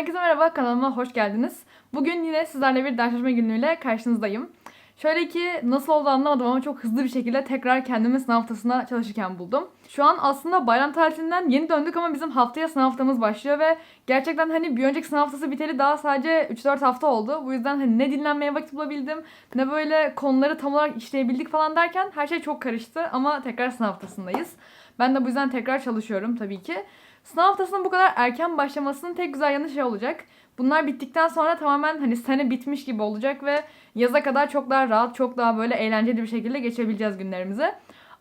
Herkese merhaba, kanalıma hoş geldiniz. Bugün yine sizlerle bir ders çalışma günlüğüyle karşınızdayım. Şöyle ki nasıl oldu anlamadım ama çok hızlı bir şekilde tekrar kendimi sınav haftasına çalışırken buldum. Şu an aslında bayram tatilinden yeni döndük ama bizim haftaya sınav haftamız başlıyor ve gerçekten hani bir önceki sınav haftası biteli daha sadece 3-4 hafta oldu. Bu yüzden hani ne dinlenmeye vakit bulabildim ne böyle konuları tam olarak işleyebildik falan derken her şey çok karıştı ama tekrar sınav haftasındayız. Ben de bu yüzden tekrar çalışıyorum tabii ki. Sınav haftasının bu kadar erken başlamasının tek güzel yanı şey olacak. Bunlar bittikten sonra tamamen hani sene bitmiş gibi olacak ve yaza kadar çok daha rahat, çok daha böyle eğlenceli bir şekilde geçebileceğiz günlerimizi.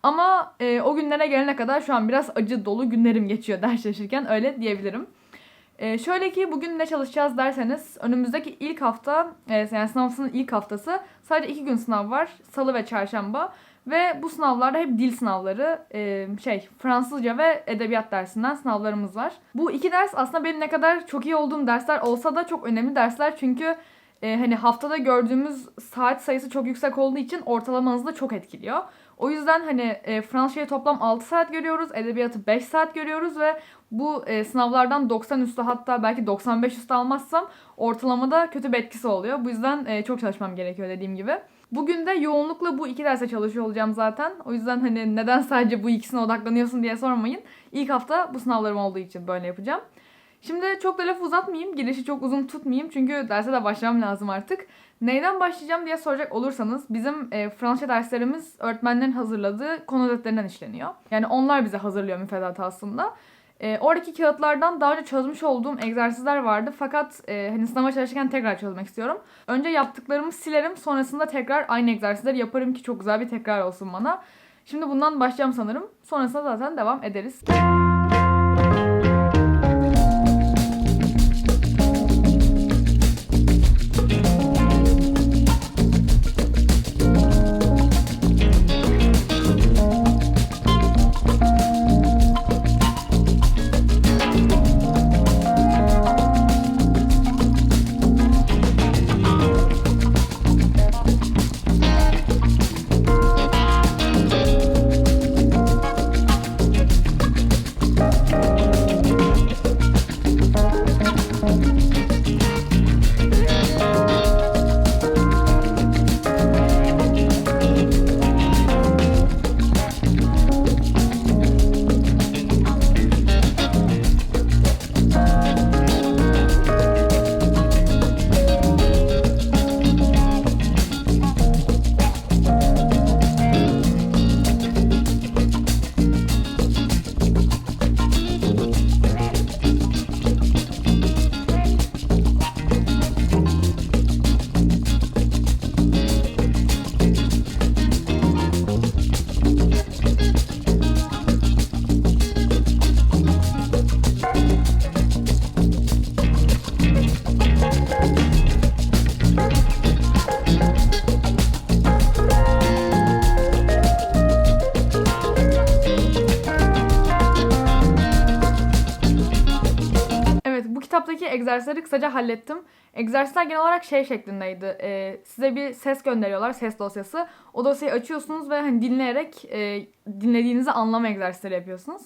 Ama e, o günlere gelene kadar şu an biraz acı dolu günlerim geçiyor ders çalışırken öyle diyebilirim. E, şöyle ki bugün ne çalışacağız derseniz önümüzdeki ilk hafta e, yani sınav haftasının ilk haftası sadece iki gün sınav var. Salı ve çarşamba. Ve bu sınavlarda hep dil sınavları, e, şey Fransızca ve edebiyat dersinden sınavlarımız var. Bu iki ders aslında benim ne kadar çok iyi olduğum dersler olsa da çok önemli dersler çünkü e, hani haftada gördüğümüz saat sayısı çok yüksek olduğu için ortalamanızı da çok etkiliyor. O yüzden hani e, Fransızcayı toplam 6 saat görüyoruz, edebiyatı 5 saat görüyoruz ve bu e, sınavlardan 90 üstü hatta belki 95 üstü almazsam ortalamada kötü bir etkisi oluyor. Bu yüzden e, çok çalışmam gerekiyor dediğim gibi. Bugün de yoğunlukla bu iki derse çalışıyor olacağım zaten. O yüzden hani neden sadece bu ikisine odaklanıyorsun diye sormayın. İlk hafta bu sınavlarım olduğu için böyle yapacağım. Şimdi çok da laf uzatmayayım. Girişi çok uzun tutmayayım. Çünkü derse de başlamam lazım artık. Neyden başlayacağım diye soracak olursanız bizim e, Fransızca derslerimiz öğretmenlerin hazırladığı konu özetlerinden işleniyor. Yani onlar bize hazırlıyor müfredatı aslında. E, oradaki kağıtlardan daha önce çözmüş olduğum egzersizler vardı fakat e, hani sınava çalışırken tekrar çözmek istiyorum. Önce yaptıklarımı silerim sonrasında tekrar aynı egzersizleri yaparım ki çok güzel bir tekrar olsun bana. Şimdi bundan başlayacağım sanırım. Sonrasında zaten devam ederiz. Egzersizleri kısaca hallettim. Egzersizler genel olarak şey şeklindeydi. Ee, size bir ses gönderiyorlar, ses dosyası. O dosyayı açıyorsunuz ve hani dinleyerek e, dinlediğinizi anlama egzersizleri yapıyorsunuz.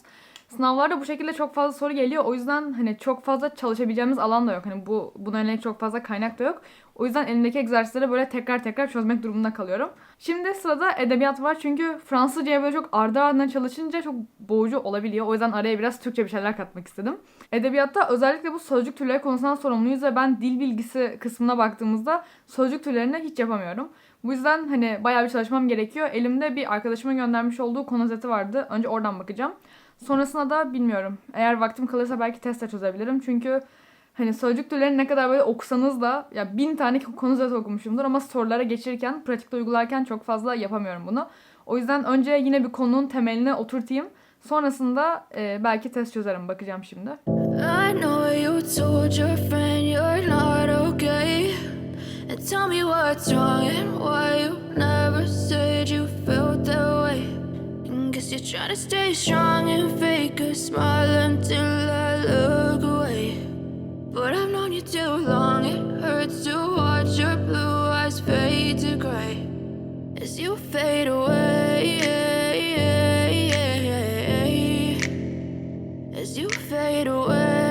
Sınavlarda bu şekilde çok fazla soru geliyor. O yüzden hani çok fazla çalışabileceğimiz alan da yok. Hani bu buna yönelik çok fazla kaynak da yok. O yüzden elimdeki egzersizleri böyle tekrar tekrar çözmek durumunda kalıyorum. Şimdi sırada edebiyat var. Çünkü Fransızcaya böyle çok ardı ardına çalışınca çok boğucu olabiliyor. O yüzden araya biraz Türkçe bir şeyler katmak istedim. Edebiyatta özellikle bu sözcük türleri konusundan sorumluyuz ve ben dil bilgisi kısmına baktığımızda sözcük türlerini hiç yapamıyorum. Bu yüzden hani bayağı bir çalışmam gerekiyor. Elimde bir arkadaşımın göndermiş olduğu konu özeti vardı. Önce oradan bakacağım. Sonrasında da bilmiyorum. Eğer vaktim kalırsa belki testle çözebilirim. Çünkü hani sözcük türlerini ne kadar böyle okusanız da ya bin tane konu özeti okumuşumdur ama sorulara geçirirken, pratikte uygularken çok fazla yapamıyorum bunu. O yüzden önce yine bir konunun temelini oturtayım. Sonrasında e, belki test çözerim. Bakacağım şimdi. You're trying to stay strong and fake a smile until I look away. But I've known you too long, it hurts to watch your blue eyes fade to gray as you fade away. As you fade away,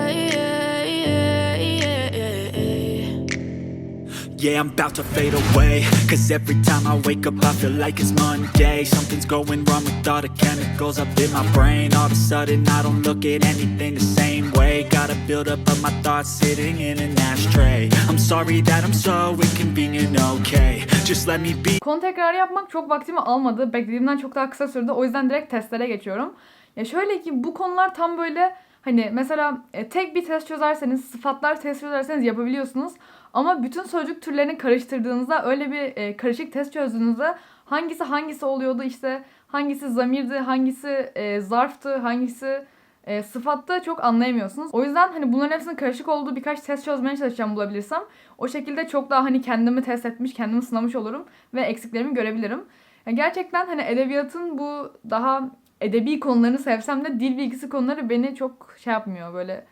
Yeah, I'm about to fade away. Cause every time I wake up, I feel like it's Monday. Something's going wrong with all the chemicals up in my brain. All of a sudden, I don't look at anything the same way. Gotta build up of my thoughts sitting in an ashtray. I'm sorry that I'm so inconvenient, okay? Just let me be. Konu tekrarı yapmak çok vaktimi almadı. Beklediğimden çok daha kısa sürdü. O yüzden direkt testlere geçiyorum. Ya şöyle ki bu konular tam böyle hani mesela e, tek bir test çözerseniz, sıfatlar test çözerseniz yapabiliyorsunuz. Ama bütün sözcük türlerini karıştırdığınızda öyle bir e, karışık test çözdüğünüzde hangisi hangisi oluyordu işte hangisi zamirdi, hangisi e, zarftı, hangisi e, sıfatta çok anlayamıyorsunuz. O yüzden hani bunların hepsinin karışık olduğu birkaç test çözmeye çalışacağım bulabilirsem. O şekilde çok daha hani kendimi test etmiş, kendimi sınamış olurum ve eksiklerimi görebilirim. Yani gerçekten hani edebiyatın bu daha edebi konularını sevsem de dil bilgisi konuları beni çok şey yapmıyor böyle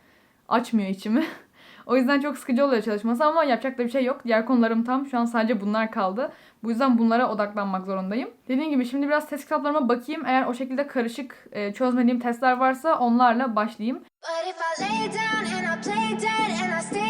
açmıyor içimi. o yüzden çok sıkıcı oluyor çalışması ama yapacak da bir şey yok. Diğer konularım tam. Şu an sadece bunlar kaldı. Bu yüzden bunlara odaklanmak zorundayım. Dediğim gibi şimdi biraz test kitaplarıma bakayım. Eğer o şekilde karışık e, çözmediğim testler varsa onlarla başlayayım. But if I lay down and I play dead and I stay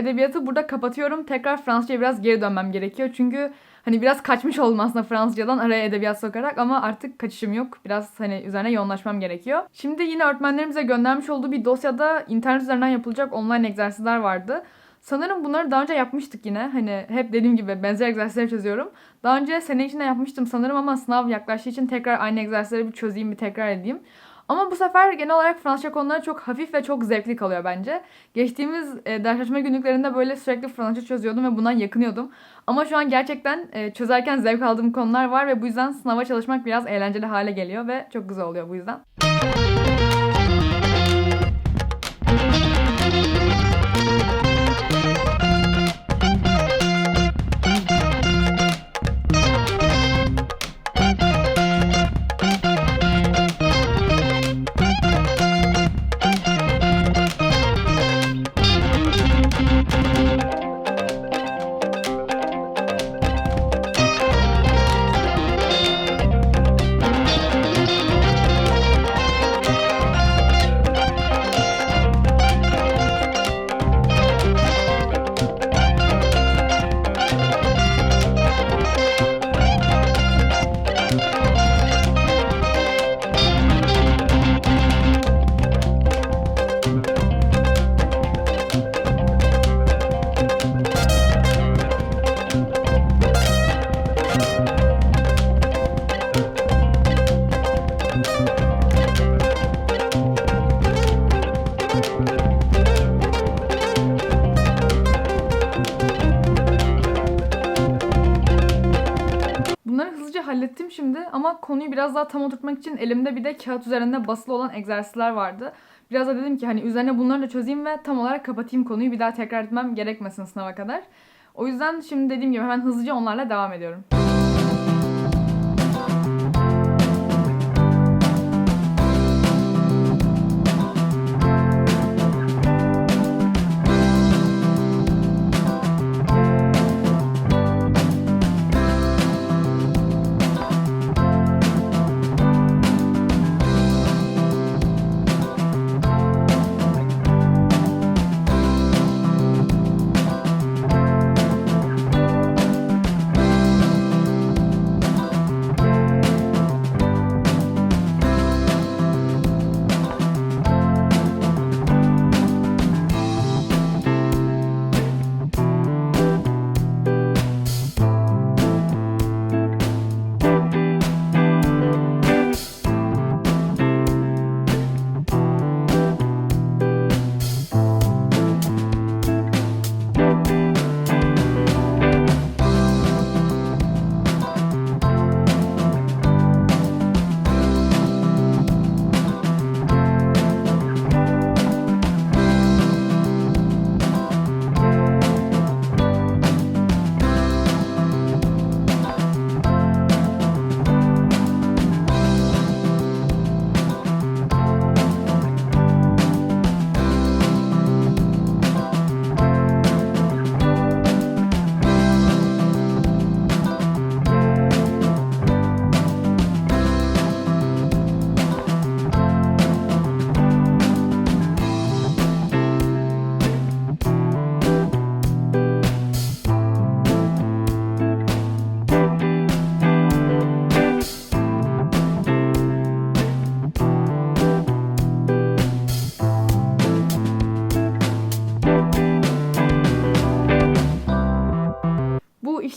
Edebiyatı burada kapatıyorum. Tekrar Fransızca'ya biraz geri dönmem gerekiyor. Çünkü hani biraz kaçmış oldum aslında Fransızcadan araya edebiyat sokarak ama artık kaçışım yok. Biraz hani üzerine yoğunlaşmam gerekiyor. Şimdi yine öğretmenlerimize göndermiş olduğu bir dosyada internet üzerinden yapılacak online egzersizler vardı. Sanırım bunları daha önce yapmıştık yine. Hani hep dediğim gibi benzer egzersizleri çözüyorum. Daha önce sene içinde yapmıştım sanırım ama sınav yaklaştığı için tekrar aynı egzersizleri bir çözeyim, bir tekrar edeyim. Ama bu sefer genel olarak Fransızca konuları çok hafif ve çok zevkli kalıyor bence. Geçtiğimiz e, ders çalışma günlüklerinde böyle sürekli Fransızca çözüyordum ve bundan yakınıyordum. Ama şu an gerçekten e, çözerken zevk aldığım konular var ve bu yüzden sınava çalışmak biraz eğlenceli hale geliyor ve çok güzel oluyor bu yüzden. Ama konuyu biraz daha tam oturtmak için elimde bir de kağıt üzerinde basılı olan egzersizler vardı. Biraz da dedim ki hani üzerine bunları da çözeyim ve tam olarak kapatayım konuyu. Bir daha tekrar etmem gerekmesin sınava kadar. O yüzden şimdi dediğim gibi hemen hızlıca onlarla devam ediyorum.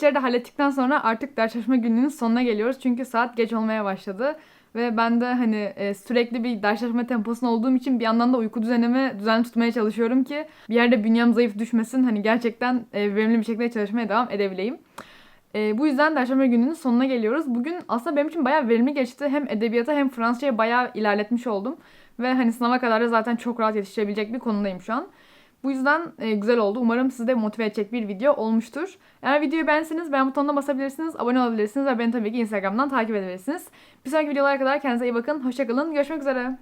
İşleri de hallettikten sonra artık ders çalışma gününün sonuna geliyoruz. Çünkü saat geç olmaya başladı. Ve ben de hani e, sürekli bir ders çalışma temposunda olduğum için bir yandan da uyku düzenimi düzenli tutmaya çalışıyorum ki bir yerde bünyem zayıf düşmesin. Hani gerçekten e, verimli bir şekilde çalışmaya devam edebileyim. E, bu yüzden çalışma gününün sonuna geliyoruz. Bugün aslında benim için bayağı verimli geçti. Hem edebiyata hem Fransızcaya bayağı ilerletmiş oldum. Ve hani sınava kadar da zaten çok rahat yetiştirebilecek bir konumdayım şu an. Bu yüzden e, güzel oldu. Umarım sizi de motive edecek bir video olmuştur. Eğer videoyu beğenseniz beğen butonuna basabilirsiniz, abone olabilirsiniz ve beni tabii ki Instagram'dan takip edebilirsiniz. Bir sonraki videolara kadar kendinize iyi bakın. Hoşçakalın. Görüşmek üzere.